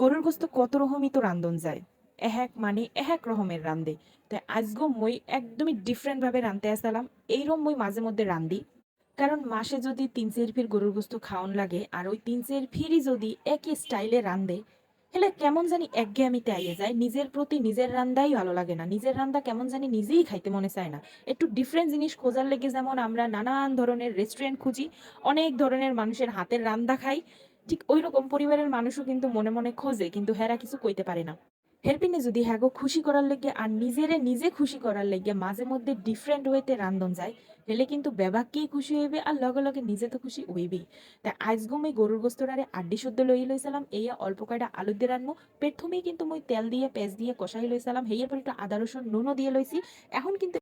গরুর গোস্ত কত রকমই তো রান্ধন যায়। এহেক মানে এহেক রকমের রান্ধে তাই আজগো মই একদমই ডিফারেন্ট ভাবে রান্ধতে আসলাম। এইরকম মই মাঝে মধ্যে রান্ধি কারণ মাসে যদি তিন চার ফির গরুর গোস্ত খাওয়ান লাগে আর ওই তিন চার ফিরই যদি একই স্টাইলে রান্ধে হেলে কেমন জানি একঘেয়েমিতে আইয়ে যায়। নিজের প্রতি নিজের রান্দাই ভালো লাগে না। নিজের রান্দা কেমন জানি নিজেই খাইতে মনে চায় না। একটু ডিফারেন্ট জিনিস খোঁজার লেগে যেমন আমরা নানান ধরনের রেস্টুরেন্ট খুঁজি, অনেক ধরনের মানুষের হাতের রান্দা খাই। ঠিক ওই রকম পরিবারের মানুষও কিন্তু মনে মনে খোঁজে, কিন্তু হেরা কিছু কইতে পারে না। হেল্পিনে যদি হ্যাগো খুশি করার লেগে আর নিজেরে নিজে খুশি করার লেগে মাঝে মধ্যে ডিফারেন্ট ওয়েতে রান্ধন যায় হেলে কিন্তু বেবাককেই খুশি হইবে আর লগে লগে নিজে তো খুশি হইবেই। তাই আজগো মই গরুর গোস্তরারে আড্ডি শুদ্ধ লই লইছিলাম, এইয়া অল্প কয়টা আলু দিয়ে রান্নু প্রথমেই কিন্তু মই তেল দিয়ে, পেঁয়াজ দিয়ে কষাই লইছিলাম হেয়ার পর একটু আদা রসুন, নুনও দিয়ে লইছি। এখন কিন্তু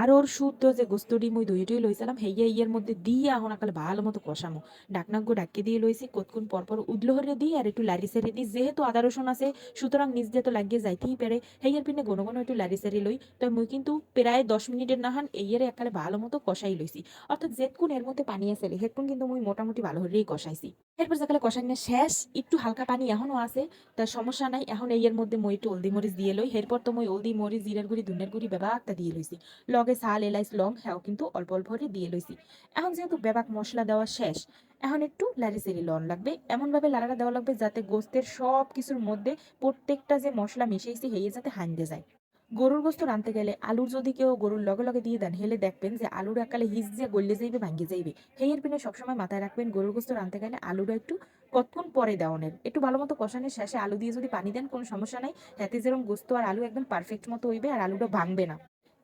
আর ওর শুদ্ধ যে গোস্তটি মই দই টই লইছিলাম, হেইয়া ইয়ের মধ্যে দিয়ে এখন আকালে ভালো মতো কষামো। ডাকনাগ্য ডাকিয়ে দিয়ে লইছি, কতক্ষণ পরপর উদলোহরে দিই আর একটু লারি সারি দিই যেহেতু আদা রসুন আছে, সুতরাং নিজ দিয়ে তো লাগিয়ে যাইতেই পারে। হেইয়ার পিনে ঘন ঘন একটু লারি সারি লই, তো মুই কিন্তু প্রায় দশ মিনিটের নাহান এইয়ারে একালে ভালো মতো কষাই লইছি। অর্থাৎ যেটকুন এর মধ্যে পানি আছে হেটকুন কিন্তু মুই মোটামুটি ভালো হরেই কষাইছি। এরপর যেকালে কষাইনে শেষ, একটু হালকা পানি এখনও আছে তার সমস্যা নাই। এখন এইয়ের মধ্যে মই একটু হলদি মরিচ দিয়ে লই। এরপর তো মই হলদি মরিচ, জিরার গুড়ি, ধুনের গুড়ি বেবাকটা দিয়ে লইছি। লগে সাল এলাইচ, লং হ্যাও কিন্তু অল্প অল্প করে দিয়ে লইছি। এখন যেহেতু বেবাক মশলা দেওয়া শেষ, এখন একটু লারি সেরি লন লাগবে। এমনভাবে লাড়াটা দেওয়া লাগবে যাতে গোস্তের সব কিছুর মধ্যে প্রত্যেকটা যে মশলা মিশিয়েছি হেয়ে যাতে হাইন্দে যায়। গরুর গোস্ত রানতে গেলে আলুর যদি কেউ গরুর লগে লগে দিয়ে দেন, হেলে দেখবেন যে আলুর এককালে হিস যে গললে যাইবে, ভাঙ্গে যাইবে। হেয়ের পিনে সবসময় মাথায় রাখবেন গরুর গোস্ত রানতে গেলে আলুটা একটু কতক্ষণ পরে দেওয়ানের। একটু ভালো মতো কষানোর শেষে আলু দিয়ে যদি পানি দেন, কোনো সমস্যা নাই। হাতে যেরকম গোস্ত আর আলু একদম পারফেক্ট মতো হইবে আর আলুটা ভাঙবে না।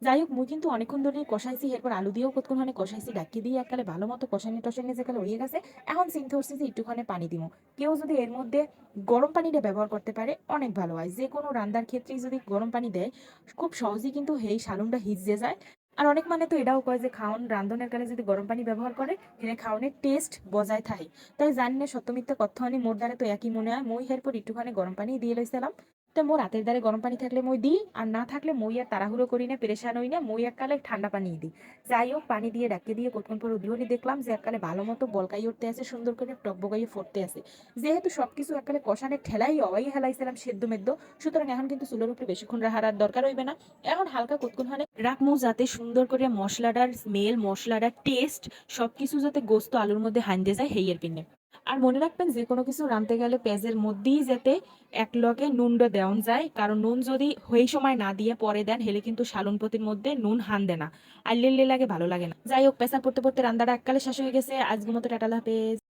যাই হোক মুই কিন্তু অনেকক্ষণ ধরে কষাইছি, এরপর আলু দিয়েও কতক্ষণ মানে কষাইছি, ডাকি দিয়ে এককালে ভালো মতো কষানি টসানি যেকালে হয়ে গেছে, এখন চিন্তা করছি যে একটুখানি পানি দিব কেউ যদি এর মধ্যে গরম পানিটা ব্যবহার করতে পারে, অনেক ভালো হয়। যে কোনো রান্নার ক্ষেত্রেই যদি গরম পানি দেয়, খুব সহজেই কিন্তু এই সালুনটা হিজে যায়। আর অনেক মানে তো এটাও কয় যে খাওয়ান রান্ধনের কালে যদি গরম পানি ব্যবহার করে হেনে খাওয়ানের টেস্ট বজায় থাকে। তাই জানি না, সত্য মিথ্যা কথ্যহানি মোর দ্বারা তো একই মনে হয়। মই এরপর একটুখানি গরম পানি দিয়ে লইছিলাম। তো মোর রাতের দ্বারে গরম পানি থাকলে মই দিই, আর না থাকলে মই আর তাড়াহুড়ো করি না, পেরেশান হই না, মই এককালে ঠান্ডা পানি দিই। যাই হোক, পানি দিয়ে ডাকে দিয়ে কতক্ষণ পর উদ্যোগী দেখলাম যে এককালে ভালো মতো বলকাই উঠতে আছে, সুন্দর করে টকবগাইয়ে ফুটতে আছে। যেহেতু সবকিছু এককালে কষানে ঠেলাই অবাই হেলাইছিলাম সেদ্ধ মেদ্য সুতরাং এখন কিন্তু চুলের উপরে বেশিক্ষণ আর দরকার হইবে না। এখন হালকা কতক্ষণ হানে রাখমু যাতে সুন্দর করে মশলাটার স্মেল মশলাটার টেস্ট সবকিছু যাতে গোস্ত আলুর মধ্যে হাইন্দে যায় হেইয়ের পিনে। আর মনে রাখবেন, যে কোনো কিছু রাঁধতে গেলে পেঁয়াজের মধ্যেই যেতে এক লগে নুনটা দেওয়া যায়। কারণ নুন যদি হয়ে সময় না দিয়ে পরে দেন, হেলে কিন্তু শালনপতির মধ্যে নুন হান দেয় না। আর লেলে লাগে ভালো লাগে না। যাই হোক পেশা পড়তে পড়তে রান্নাটা এককালে শেষ হয়ে গেছে। আজকের মতো টাটালা হাফেজ।